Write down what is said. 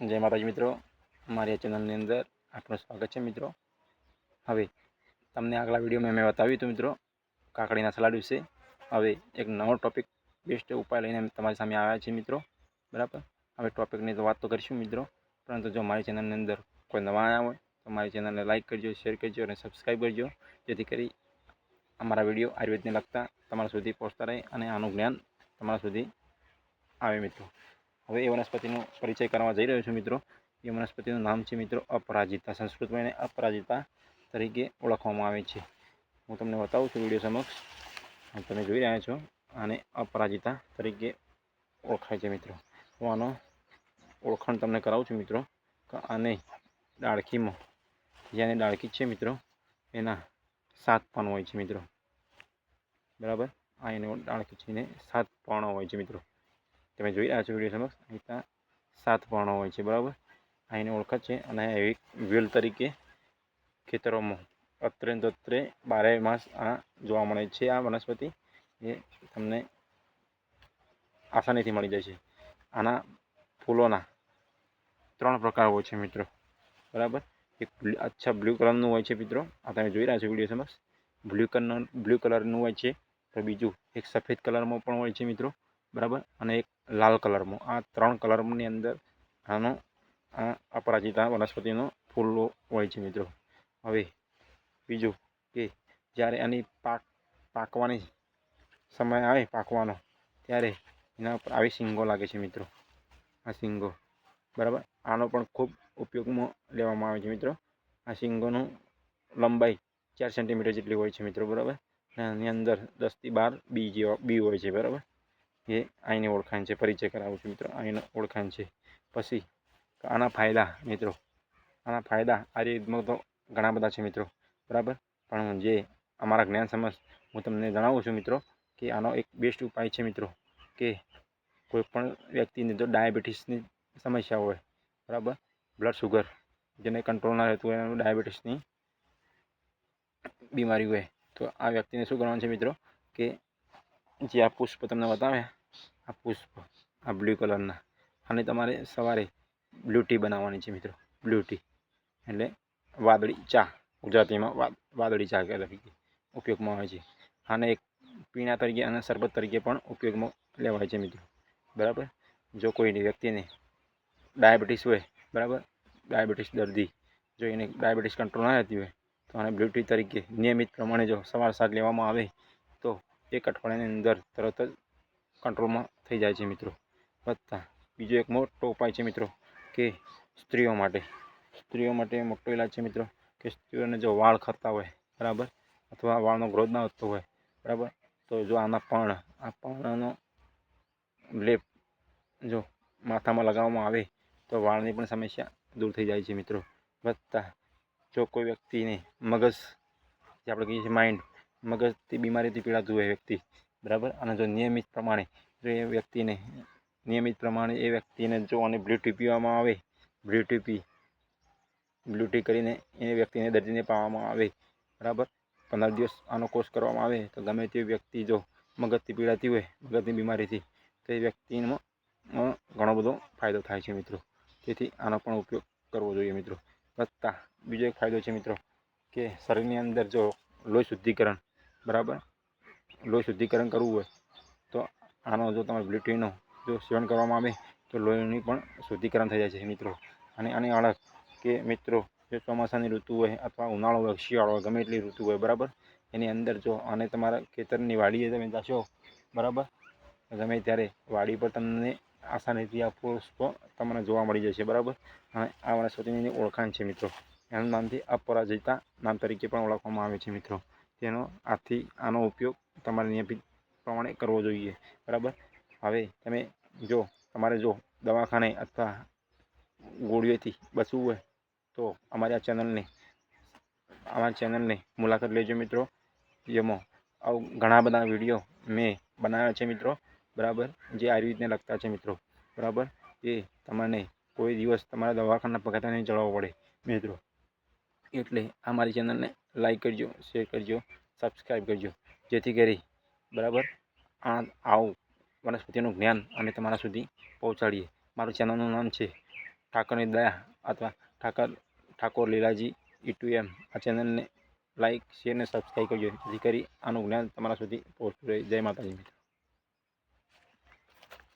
જય માતાજી મિત્રો. મારી આ ચેનલની અંદર આપનું સ્વાગત છે મિત્રો. હવે તમને આગલા વિડીયોમાં મેં બતાવ્યું હતું મિત્રો કાકડીના સલાડ વિશે. હવે એક નવો ટોપિક બેસ્ટ ઉપાય લઈને તમારી સામે આવ્યા છે મિત્રો. બરાબર? હવે ટોપિકની તો વાત તો કરીશું મિત્રો. પરંતુ જો મારી ચેનલની અંદર કોઈ નવા આવ્યા હોય, તો મારી ચેનલને લાઇક કરજો શેર કરજો અને સબસ્ક્રાઈબ કરજો. જેથી કરી અમારા વીડિયો આયુર્વેદને લગતા તમારા સુધી પહોંચતા રહે અને આનું જ્ઞાન તમારા સુધી આવે મિત્રો. હવે એ વનસ્પતિનો પરિચય કરવા જઈ રહ્યો છું મિત્રો. એ વનસ્પતિનું નામ છે મિત્રો અપરાજિતા, સંસ્કૃતમાં એને અપરાજિતા તરીકે ઓળખવામાં આવે છે. હું તમને બતાવું છું વીડિયો સમક્ષ. તમે જોઈ રહ્યા છો, આને અપરાજિતા તરીકે ઓળખાય છે મિત્રો. હું આનો ઓળખાણ તમને કરાવું છું મિત્રો, કે આને ડાળખીમાં જેને ડાળખી છે મિત્રો, એના સાત પાન હોય છે મિત્રો. બરાબર? આ એને ડાળખી છે, એને સાત પાણો હોય છે મિત્રો. તમે જોઈ રહ્યા છો વીડિયો સમક્ષ. ત્યાં સાત પર્ણો હોય છે, બરાબર? આ એને ઓળખ છે અને એવી વેલ તરીકે ખેતરોમાં અત્રે તત્રે બારે માસ આ જોવા મળે છે. આ વનસ્પતિ એ તમને આસાનીથી મળી જાય છે આના ફૂલોના ત્રણ પ્રકાર હોય છે મિત્રો, બરાબર? એક અચ્છા બ્લુ કલરનું હોય છે મિત્રો. આ તમે જોઈ રહ્યા છો વીડિયો સમક્ષ. બ્લુ કલર, બ્લુ કલરનું હોય છે. તો બીજું એક સફેદ કલરમાં પણ હોય છે મિત્રો. બરાબર? અને એક લાલ કલરમાં આ ત્રણ કલરની અંદર આનો, આ અપરાજિતા વનસ્પતિનો ફૂલો હોય છે મિત્રો. હવે બીજું કે જ્યારે આની પાક, પાકવાની સમય આવે પાકવાનો, ત્યારે એના ઉપર આવી શીંગો લાગે છે મિત્રો. આ શીંગો. બરાબર? આનો પણ ખૂબ ઉપયોગમાં લેવામાં આવે છે મિત્રો. આ શીંગોનું લંબાઈ ચાર સેન્ટીમીટર જેટલી હોય છે મિત્રો, બરાબર? અને આની અંદર દસથી બાર બી જેવા બી હોય છે, બરાબર? એ અહીંની ઓળખાણ છે, પરિચય કરાવું છું મિત્રો અહીંનો ઓળખાણ છે. પછી આના ફાયદા મિત્રો, આના ફાયદા આયુર્વેદમાં તો ઘણા બધા છે મિત્રો, બરાબર? પણ જે અમારા જ્ઞાન સમજ, હું તમને જણાવું છું મિત્રો, કે આનો એક બેસ્ટ ઉપાય છે મિત્રો, કે કોઈપણ વ્યક્તિને જો ડાયાબિટીસની સમસ્યા હોય, બરાબર? બ્લડ સુગર જેને કંટ્રોલ ના રહેતું હોય, એનું ડાયાબિટીસની બીમારી હોય, તો આ વ્યક્તિને શું કરવાનું છે મિત્રો, કે જે આ પુષ્પ તમને બતાવ્યા આ પુષ્પ, આ બ્લુ કલરના. અને તમારે સવારે બ્લુ ટી બનાવવાની છે મિત્રો. Blue tea. એટલે વાદળી ચા. ગુજરાતીમાં વાદળી ચા તરીકે ઉપયોગમાં આવે છે. આને એક પીણા તરીકે અને શરબત તરીકે પણ ઉપયોગમાં લેવાય છે મિત્રો. બરાબર? જો કોઈ વ્યક્તિને ડાયાબિટીસ હોય, બરાબર? ડાયાબિટીસ દર્દી. જો એને ડાયાબિટીસ કંટ્રોલ ના રહેતી હોય, તો આને બ્લુ ટી તરીકે નિયમિત પ્રમાણે જો સવાર સાંજ લેવામાં આવે, તો એક અઠવાડિયાની અંદર તરત જ કંટ્રોલમાં થઈ જાય છે મિત્રો. વત્તા બીજો એક મોટો ઉપાય છે મિત્રો કે સ્ત્રીઓ માટે. સ્ત્રીઓ માટે મોટો ઇલાજ છે મિત્રો કે સ્ત્રીઓને જો વાળ ખરતા હોય, બરાબર? અથવા વાળનો ગ્રોથ ના થતો હોય, બરાબર? તો જો આના પણ આ પર્ણનો લેપ જો માથામાં લગાવવામાં આવે, તો વાળની પણ સમસ્યા દૂર થઈ જાય છે મિત્રો. વધતા જો કોઈ વ્યક્તિને મગજ, જે આપણે કહીએ છીએ માઇન્ડ મગજથી બીમારીથી પીડાતું હોય વ્યક્તિ, બરાબર? અને જો નિયમિત પ્રમાણે જો એ વ્યક્તિને નિયમિત પ્રમાણે એ વ્યક્તિને જો અને બ્લુ પીવામાં આવે, બ્લુ પી, બ્લુ કરીને એ વ્યક્તિને દર્દીને પાવામાં આવે, બરાબર? પંદર દિવસ આનો કોર્સ કરવામાં આવે, તો ગમે તે વ્યક્તિ જો મગજથી પીડાતી હોય, મગજની બીમારીથી, તો એ વ્યક્તિમાં ઘણો બધો ફાયદો થાય છે મિત્રો. તેથી આનો પણ ઉપયોગ કરવો જોઈએ મિત્રો. વત્તા, બીજો એક ફાયદો છે મિત્રો, કે શરીરની અંદર જો લોહી શુદ્ધિકરણ, બરાબર? લોહી શુદ્ધિકરણ કરવું હોય, તો આનો જો તમારે બ્લુટીનો જો સેવન કરવામાં આવે તો લોહીની પણ શુદ્ધિકરણ થઈ જાય છે મિત્રો. અને આની અળગ કે મિત્રો જે ચોમાસાની ઋતુ હોય અથવા ઉનાળો હોય, શિયાળો હોય, ગમે એટલી ઋતુ હોય, બરાબર? એની અંદર જો અને તમારા ખેતરની વાડીએ તમે જશો, બરાબર? ગમે ત્યારે વાડી પર તમને આસાનીથી આ પુષ્પ તમને જોવા મળી જશે, બરાબર? અને આ વનસ્પતિની ઓળખાણ છે મિત્રો. એના નામથી અપરાજિતા નામ તરીકે પણ ઓળખવામાં આવે છે મિત્રો. તેનો આથી આનો ઉપયોગ તમારે નિયમિત પ્રમાણે કરવો જોઈએ. બરાબર? હવે તમે જો, તમારે જો દવાખાને અથવા ગોળીઓથી બચવું હોય, તો અમારી આ ચેનલને, અમારી ચેનલને મુલાકાત લેજો મિત્રો. જેમાં આવું ઘણા બધા વીડિયો મેં બનાવ્યા છે મિત્રો. બરાબર? જે આયુર્વેદને લગતા છે મિત્રો. બરાબર? એ તમને કોઈ દિવસ તમારા દવાખાના પગથિયા નહીં ચડાવવો પડે મિત્રો. એટલે આ મારી ચેનલને લાઈક કરજો, શેર કરજો, સબસ્ક્રાઈબ કરજો. જેથી કરી બરાબર? આ આવું, વનસ્પતિનું જ્ઞાન અમે તમારા સુધી પહોંચાડીએ. મારું ચેનલનું નામ છે ઠાકરની દયા અથવા ઠાકર ઠાકોર લીલાજી ઇટુ એમ આ ચેનલને લાઇક શેર અને સબસ્ક્રાઈબ કરજો, જેથી કરી આનું જ્ઞાન તમારા સુધી પહોંચતું રહે. જય માતાજી મિત્રો.